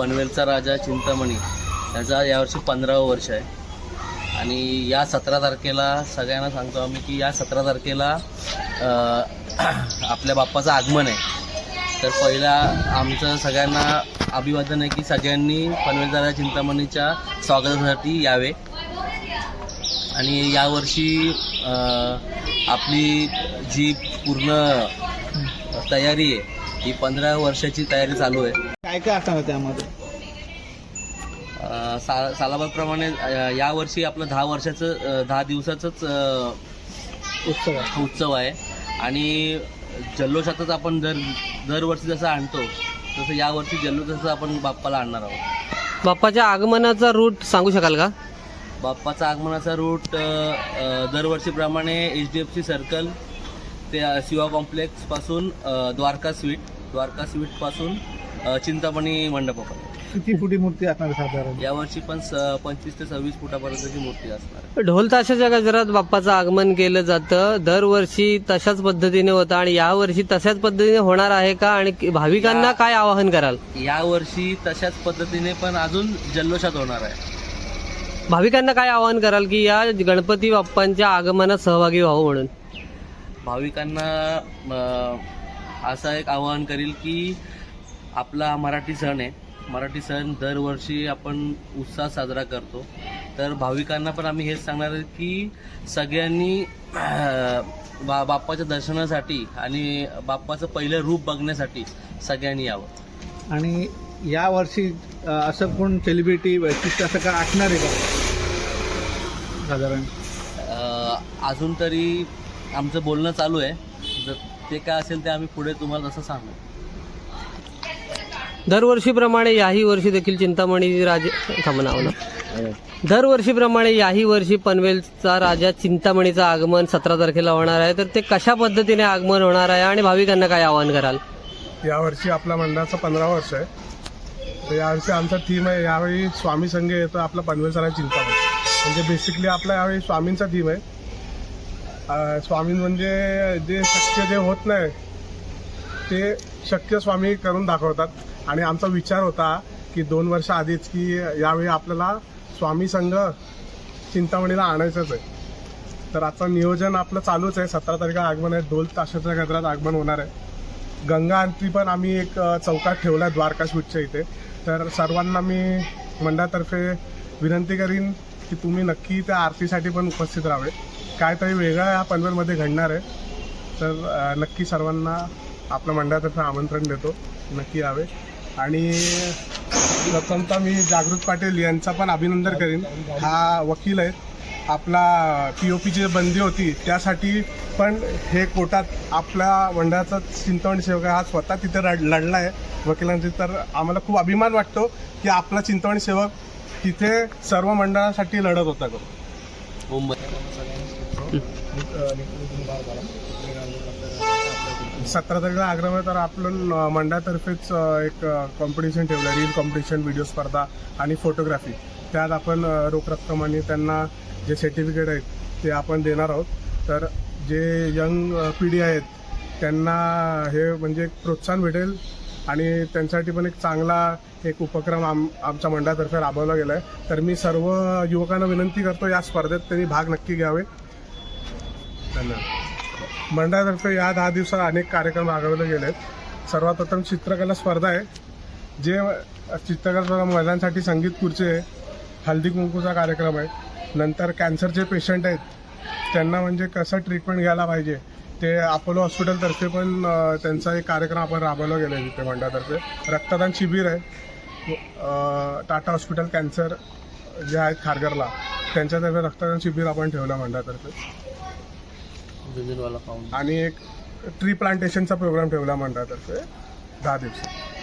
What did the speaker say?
पनवेलचा राजा चिंतामणी याचा यावर्षी पंधरावं वर्ष आहे. आणि या सतरा तारखेला सगळ्यांना सांगतो आम्ही की या सतरा तारखेला आपल्या बाप्पाचं आगमन आहे. तर पहिला आमचं सगळ्यांना अभिवादन आहे की सगळ्यांनी पनवेलचा राजा चिंतामणीच्या स्वागतासाठी यावे. आणि यावर्षी आपली जी पूर्ण तयारी आहे ही पंधरा वर्षाची तयारी चालू आहे. काय काय असणार त्यामध्ये? अ, सा सालाबादप्रमाणे यावर्षी आपलं दहा वर्षाचं दहा दिवसाचंच उत्सव आहे. उत्सव आहे. आणि जल्लोषातच आपण दर दरवर्षी जसं आणतो तसं यावर्षी जल्लोषाचं आपण बाप्पाला आणणार आहोत. बाप्पाच्या आगमनाचा रूट सांगू शकाल का? बाप्पाचा आगमनाचा रूट दरवर्षीप्रमाणे H D F C circle ते शिवा कॉम्प्लेक्सपासून द्वारका स्वीट द्वारका स्वीटपासून चिंतामणी मंडपापर्यंत किती फुटी मूर्ती असणार साधारण? यावर्षी पण स पंचवीस ते सव्वीस फुटापर्यंतची मूर्ती असणार आहे. ढोल ताशाच्या गजरात बाप्पाचं आगमन केलं जातं. दरवर्षी तशाच पद्धतीने होतं आणि यावर्षी तशाच पद्धतीने होणार आहे का? आणि भाविकांना काय आवाहन कराल? यावर्षी तशाच पद्धतीने पण अजून जल्लोषात होणार आहे. भाविकांना काय आवाहन कराल की या गणपती बाप्पांच्या आगमनात सहभागी व्हावं म्हणून? भाविकांना अं, असं एक आवाहन करील की आपला मराठी सण आहे. मराठी सण दरवर्षी आपण उत्साह साजरा करतो. तर भाविकांना पण आम्ही हेच सांगणार आहे की सगळ्यांनी बा बाप्पाच्या दर्शनासाठी आणि बाप्पाचं पहिलं रूप बघण्यासाठी सगळ्यांनी यावं. आणि या वर्षी असं कोण सेलिब्रिटी वैशिष्ट्य असं काय असणार आहे का? साधारण. अजून तरी आमचं बोलणं चालू आहे. जर ते काय असेल ते आम्ही पुढे तुम्हाला तसं सांगू दरवर्षीप्रमाणे याही वर्षी देखील चिंतामणी राजे थांबा ना दरवर्षीप्रमाणे याही वर्षी पनवेलचा राजा चिंतामणीचं आगमन सतरा तारखेला होणार आहे. तर ते कशा पद्धतीने आगमन होणार आहे आणि भाविकांना काय आवाहन कराल? यावर्षी आपल्या मंडळाचं पंधरा वर्ष आहे. तर यावर्षी आमचा थीम आहे यावेळी स्वामी संघ येतो आपला पनवेलसरा चिंतामणी. म्हणजे बेसिकली आपला यावेळी स्वामींचा थीम आहे. स्वामी म्हणजे जे शक्य जे होत नाही ते शक्य स्वामी करून दाखवतात. आणि आमचा विचार होता की दोन वर्ष आधीच की यावेळी आपल्याला स्वामी संघ चिंतामणीला आणायचंच आहे. तर आजचं नियोजन आपलं चालूच आहे. सतरा तारखेला आगमन आहे. ढोल ताशाच्या गजरात आगमन होणार आहे. गंगा आरती पण आम्ही एक चौकात ठेवला आहे द्वारका स्वीटच्या इथे. तर सर्वांना मी मंडळातर्फे विनंती करीन की तुम्ही नक्की त्या आरतीसाठी पण उपस्थित राहावे. काहीतरी वेगळं या पनवेलमध्ये घडणार आहे. तर नक्की सर्वांना आपल्या मंडळातर्फे आमंत्रण देतो. नक्की यावे. आणि प्रथमतः मी जागृत पाटील यांचा पण अभिनंदन करीन. हा वकील आहे आपला पी ओ पीची बंदी होती त्यासाठी पण हे कोर्टात आपल्या मंडळाचा चिंतामणी सेवक हा स्वतः तिथे लढ लढला आहे. वकिलांची तर आम्हाला खूप अभिमान वाटतो की आपला चिंतामणी सेवक तिथे सर्व मंडळासाठी लढत होता. मुंबई. सतरा तारखेला आग्रामध्ये तर आपण मंडळातर्फेच एक कॉम्पिटिशन ठेवलं रील कॉम्पिटिशन व्हिडिओ स्पर्धा आणि फोटोग्राफी त्यात आपण रोख रक्कम आणि त्यांना जे सर्टिफिकेट आहेत ते आपण देणार आहोत. तर जे यंग पिढी आहेत त्यांना हे म्हणजे एक प्रोत्साहन भेटेल आणि त्यांच्यासाठी पण एक चांगला एक उपक्रम आम आमच्या मंडळातर्फे राबवला गेला आहे तर मी सर्व युवकांना विनंती करतो या स्पर्धेत त्यांनी भाग नक्की घ्यावे. धन्यवाद. मंडळातर्फे या दहा दिवसात अनेक कार्यक्रम राबवले गेले आहेत सर्वात प्रथम चित्रकला स्पर्धा आहे. जे चित्रकला स्पर्धा महिलांसाठी संगीत खुर्ची आहे. हल्दी कुंकूचा कार्यक्रम आहे. नंतर कॅन्सरचे पेशंट आहेत. त्यांना म्हणजे कसं ट्रीटमेंट घ्यायला पाहिजे ते अपोलो हॉस्पिटलतर्फे पण त्यांचा एक कार्यक्रम आपण राबवला गेला आहे तिथे मंडळातर्फे. रक्तदान शिबिर आहे. टाटा हॉस्पिटल कॅन्सर जे आहेत खारघरला त्यांच्यातर्फे रक्तदान शिबिर आपण ठेवलं मंडळातर्फे. आणि एक ट्री प्लांटेशनचा प्रोग्राम ठेवला मंडळातर्फे दहा दिवसात.